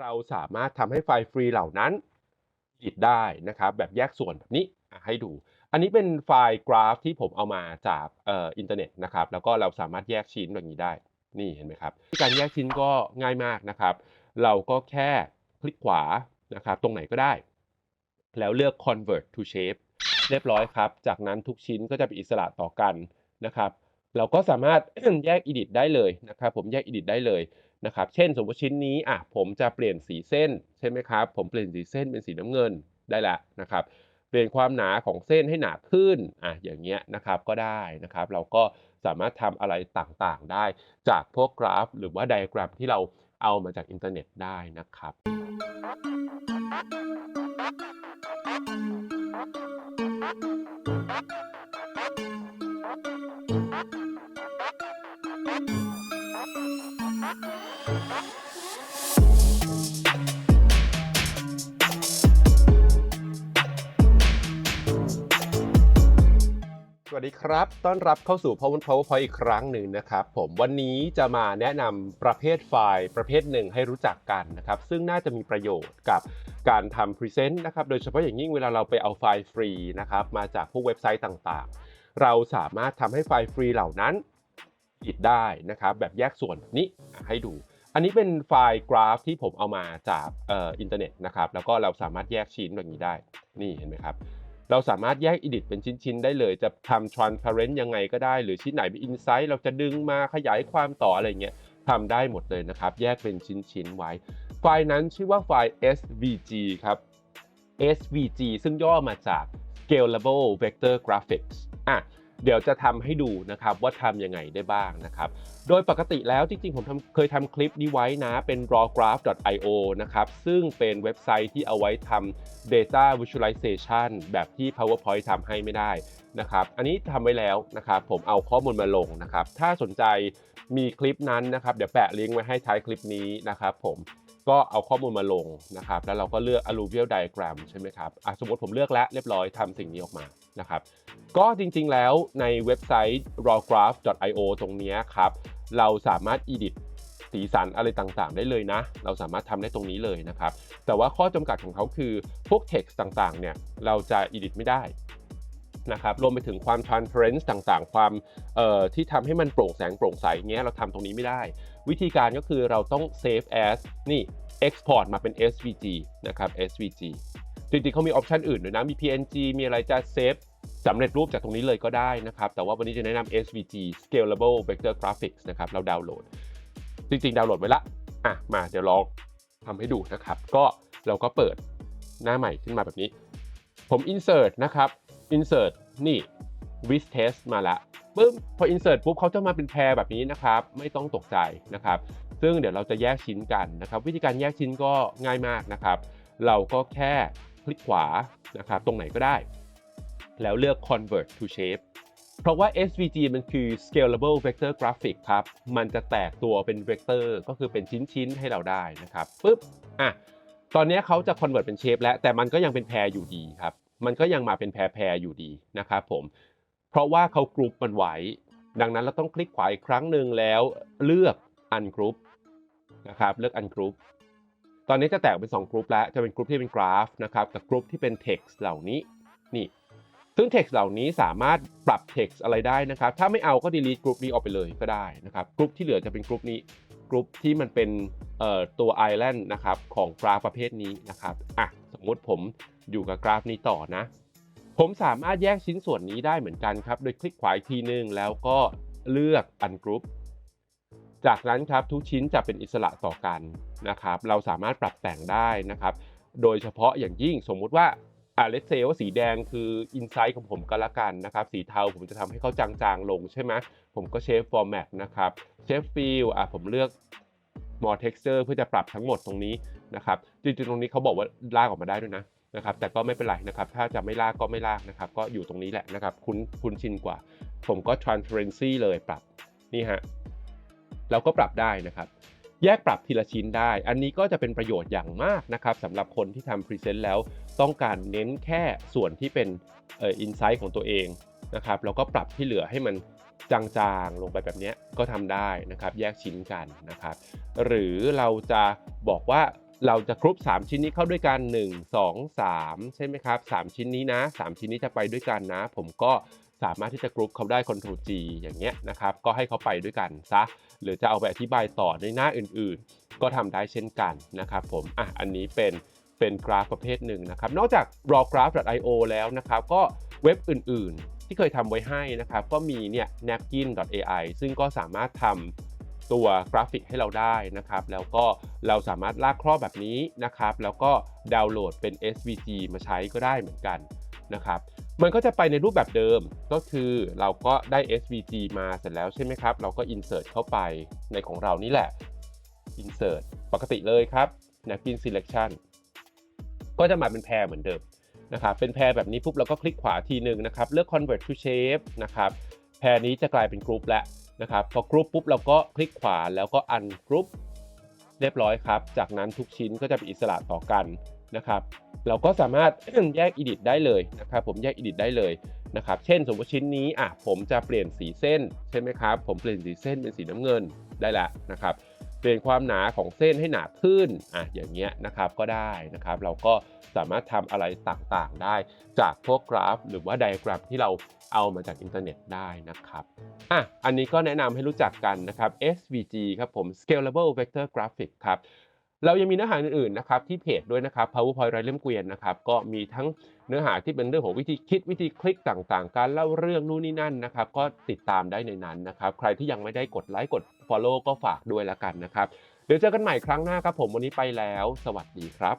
เราสามารถทำให้ไฟล์ฟรีเหล่านั้นอิดได้นะครับ แบบแยกส่วนแบบนี้ให้ดู อันนี้เป็นไฟล์กราฟที่ผมเอามาจากอออินเทอร์เน็ตนะครับ แล้วก็เราสามารถแยกชิ้นแบบนี้ได้ นี่เห็นไหมครับ การแยกชิ้นก็ง่ายมากนะครับ เราก็แค่คลิกขวานะครับ ตรงไหนก็ได้ แล้วเลือก convert to shape เรียบร้อยครับ จากนั้นทุกชิ้นก็จะเป็นอิสระต่อกันนะครับ เราก็สามารถแยก edit ได้เลยนะครับ ผมแยก edit ได้เลย นะครับ เช่นสมมติชิ้นนี้อะผมจะเปลี่ยนสีเส้นใช่ไหมครับ ผมเปลี่ยนสีเส้นเป็นสีน้ำเงินได้ล้วนะครับ เปลี่ยนความหนาของเส้นให้หนาขึ้นอะอย่างเงี้ยนะครับก็ได้นะครับ เราก็สามารถทำอะไรต่างๆได้จากพวกกราฟ หรือว่าไดอะแกรมที่เราเอามาจากอินเทอร์เน็ตได้นะครับ สวัสดีครับ ต้อนรับเข้าสู่ PowerPoint อีกครั้งหนึ่งนะครับผมวันนี้จะมาแนะนำประเภทไฟล์ ประเภทหนึ่งให้รู้จักกันนะครับ ซึ่งน่าจะมีประโยชน์กับการทำ Present นะครับ โดยเฉพาะอย่างยิ่งเวลาเราไปเอาไฟล์ฟรีนะครับ มาจากพวกเว็บไซต์ต่างๆ เราสามารถทำให้ไฟล์ฟรีเหล่านั้น อิดได้นะครับแบบแยกส่วนนี้ให้ดู อันนี้เป็นไฟล์กราฟที่ผมเอามาจากเอ่ออินเทอร์เน็ตนะครับแล้วก็เราสามารถแยกชิ้นแบบนี้ได้นี่เห็นไหมครับเราสามารถแยก edit เป็นชิ้น ๆ ได้เลย จะทำ transparent ยังไงก็ได้ หรือชิ้นไหนเป็น insight เราจะดึงมาขยายความต่ออะไรเงี้ยทำได้หมดเลยนะครับ แยกเป็นชิ้น ๆ ไว้ ไฟล์นั้นชื่อว่าไฟล์ svg ครับ svg ซึ่งย่อมาจาก scalable vector graphics อะ เดี๋ยวจะทำให้ดูนะครับว่าทำยังไงได้บ้างนะครับ โดยปกติแล้วจริงๆ ผมเคยทำคลิปนี้ไว้นะเป็น rawgraph.io นะครับซึ่งเป็นเว็บไซต์ที่เอาไว้ทำ data visualization แบบที่ PowerPoint ทำให้ไม่ได้นะครับอันนี้ทำไว้แล้วนะครับผมเอาข้อมูลมาลงนะครับถ้าสนใจมีคลิปนั้นนะครับเดี๋ยวแปะลิงก์ไว้ให้ท้ายคลิปนี้นะครับผม ก็เอาข้อมูลมาลงนะครับ แล้วเราก็เลือก alluvial diagram ใช่ไหมครับสมมติผมเลือกแล้วเรียบร้อยทำสิ่งนี้ออกมานะครับ ก็จริงๆแล้วในเว็บไซต์ rawgraph.io ตรงนี้ครับ เราสามารถ edit สีสันอะไรต่างๆ ได้เลยนะ เราสามารถทำได้ตรงนี้เลยนะครับ แต่ว่าข้อจำกัดของเขาคือพวก text ต่างๆ เนี่ย เราจะ edit ไม่ได้ นะครับรวมไปถึงความ transparency ต่างๆ ความที่ทำให้มันโปร่งแสงโปร่งใสเงี้ยเราทำตรงนี้ไม่ได้ วิธีการก็คือเราต้อง save as นี่ export มาเป็น svg นะครับ svg จริงๆเขามีออปชันอื่นด้วยนะ มี png มีอะไรจะเซฟสำเร็จรูปจากตรงนี้เลยก็ได้นะครับ แต่ว่าวันนี้จะแนะนำ svg scalable vector graphics นะครับ เราดาวน์โหลด จริงๆ ดาวน์โหลดไว้ละ อะ มาเดี๋ยวลองทำให้ดูนะครับ ก็เราก็เปิดหน้าใหม่ขึ้นมาแบบนี้ ผม insert นะครับ insert นี่ with test มาละปึ๊บพอ insert ปุ๊บเขาจะมาเป็นแพรแบบนี้นะครับ ไม่ต้องตกใจนะครับ ซึ่งเดี๋ยวเราจะแยกชิ้นกันนะครับ วิธีการแยกชิ้นก็ง่ายมากนะครับ เราก็แค่คลิกขวานะครับ ตรงไหนก็ได้ แล้วเลือก convert to shape เพราะว่า SVG มันคือ scalable vector graphic ครับ มันจะแตกตัวเป็น vector ก็คือเป็นชิ้นๆให้เราได้นะครับปึ๊บอะตอนนี้เขาจะ convert เป็น shape แล้วแต่มันก็ยังเป็นแพรอยู่ดีครับ มันก็ยังมาเป็นแพรแพรอยู่ดีนะครับผม เพราะว่าเขากรุ๊ปมันไว้ ดังนั้นเราต้องคลิกขวาอีกครั้งหนึ่งแล้วเลือก ungroup นะครับเลือก ungroup ตอนนี้จะแตกเป็น2กรุ๊ปแล้วจะเป็นกรุ๊ปที่เป็นกราฟนะครับกับกรุ๊ปที่เป็น text เหล่านี้นี่ซึ่ง text เหล่านี้สามารถปรับ text อะไรได้นะครับ ถ้าไม่เอาก็ delete กรุ๊ปนี้ออกไปเลยก็ได้นะครับกรุ๊ปที่เหลือจะเป็นกรุ๊ปนี้กรุ๊ปที่มันเป็นเอ่อตัว island นะครับของกราฟประเภทนี้นะครับอะสมมุติผม อยู่กับกราฟนี้ต่อนะ ผมสามารถแยกชิ้นส่วนนี้ได้เหมือนกันครับ โดยคลิกขวาอีกทีนึงแล้วก็เลือก ungroup จากนั้นครับทุกชิ้นจะเป็นอิสระต่อกันนะครับ เราสามารถปรับแต่งได้นะครับ โดยเฉพาะอย่างยิ่งสมมุติว่าอาเลสเซว่าสีแดงคืออินไซต์ของผมก็แล้วกันนะครับ สีเทาผมจะทำให้เขาจางๆลงใช่ไหมผมก็เชฟฟอร์แมตนะครับเชฟฟิลอะผมเลือก more texture เพื่อจะปรับทั้งหมดตรงนี้นะครับ จริงๆตรงนี้เขาบอกว่าลากออกมาได้ด้วยนะ นะครับแต่ก็ไม่เป็นไรนะครับถ้าจะไม่ลากก็ไม่ลากนะครับก็อยู่ตรงนี้แหละนะครับคุ้นคุ้นชินกว่า ผมก็ transparency เลยปรับนี่ฮะเราก็ปรับได้นะครับ แยกปรับทีละชิ้นได้ อันนี้ก็จะเป็นประโยชน์อย่างมากนะครับสำหรับคนที่ทำพรีเซนต์แล้วต้องการเน้นแค่ส่วนที่เป็นเอออินไซต์ของตัวเองนะครับแล้วก็ปรับที่เหลือให้มันจางๆ ลงไปแบบนี้ก็ทำได้นะครับ แยกชิ้นกันนะครับ หรือเราจะบอกว่า เราจะกรุ๊ป3ชิ้นนี้เข้าด้วยกัน 1 2 3 ใช่ไหมครับ 3 ชิ้นนี้นะ 3 ชิ้นนี้จะไปด้วยกันนะ ผมก็สามารถที่จะกรุ๊ปเขาได้ Ctrl G อย่างเงี้ยนะครับ ก็ให้เขาไปด้วยกันซะ หรือจะเอาไปอธิบายต่อในหน้าอื่นๆ ก็ทำได้เช่นกันนะครับผมอะอันนี้เป็นเป็นกราฟประเภทหนึ่งนะครับ นอกจาก rawgraph.io แล้วนะครับ ก็เว็บอื่นๆ ที่เคยทำไว้ให้นะครับ ก็มีเนี่ย napkin.ai ซึ่งก็สามารถทำ ตัวกราฟิกให้เราได้นะครับ แล้วก็เราสามารถลากครอบแบบนี้นะครับ แล้วก็ดาวน์โหลดเป็น SVG มาใช้ก็ได้เหมือนกันนะครับ มันก็จะไปในรูปแบบเดิมก็คือเราก็ได้ SVG มาเสร็จแล้วใช่ไหมครับ เราก็ insert เข้าไปในของเรานี่แหละ insert ปกติเลยครับ napkin selection ก็จะมาเป็นแพรเหมือนเดิมนะครับเป็นแพรแบบนี้ปุ๊บเราก็คลิกขวาทีหนึ่งนะครับ เลือก convert to shape นะครับ แพรนี้จะกลายเป็นกรุ๊ปแล้ว นะครับพอกรุ๊ปปุ๊บเราก็คลิกขวาแล้วก็อันกรุ๊ปเรียบร้อยครับ จากนั้นทุกชิ้นก็จะเป็นอิสระต่อกันนะครับ เราก็สามารถแยก edit ได้เลยนะครับ ผมแยก edit ได้เลยนะครับ เช่นสมมติชิ้นนี้อะผมจะเปลี่ยนสีเส้นใช่ไหมครับ ผมเปลี่ยนสีเส้นเป็นสีน้ำเงินได้แล้วนะครับ ปลี่ยนความหนาของเส้นให้หนาขึ้นอะอย่างเงี้ยนะครับก็ได้นะครับ เราก็สามารถทำอะไรต่างๆได้จากพวกกราฟ หรือว่าไดอะแกรมที่เราเอามาจากอินเทอร์เน็ตได้นะครับอะอันนี้ก็แนะนำให้รู้จักกันนะครับ SVG ครับผม Scalable Vector Graphic ครับเรายังมีเนื้อหาอื่นๆนะครับที่เพจด้วยนะครับ PowerPoint ไรเล่มเกวียนนะครับก็มีทั้งเนื้อหาที่เป็นเรื่องของวิธีคิดวิธีคลิกต่างๆ การเล่าเรื่องนู่นนี่นั่นนะครับ ก็ติดตามได้ในนั้นนะครับ ใครที่ยังไม่ได้กดไลค์กด Follow ก็ฝากด้วยแล้วกันนะครับ เดี๋ยวเจอกันใหม่ครั้งหน้าครับผมวันนี้ไปแล้ว สวัสดีครับ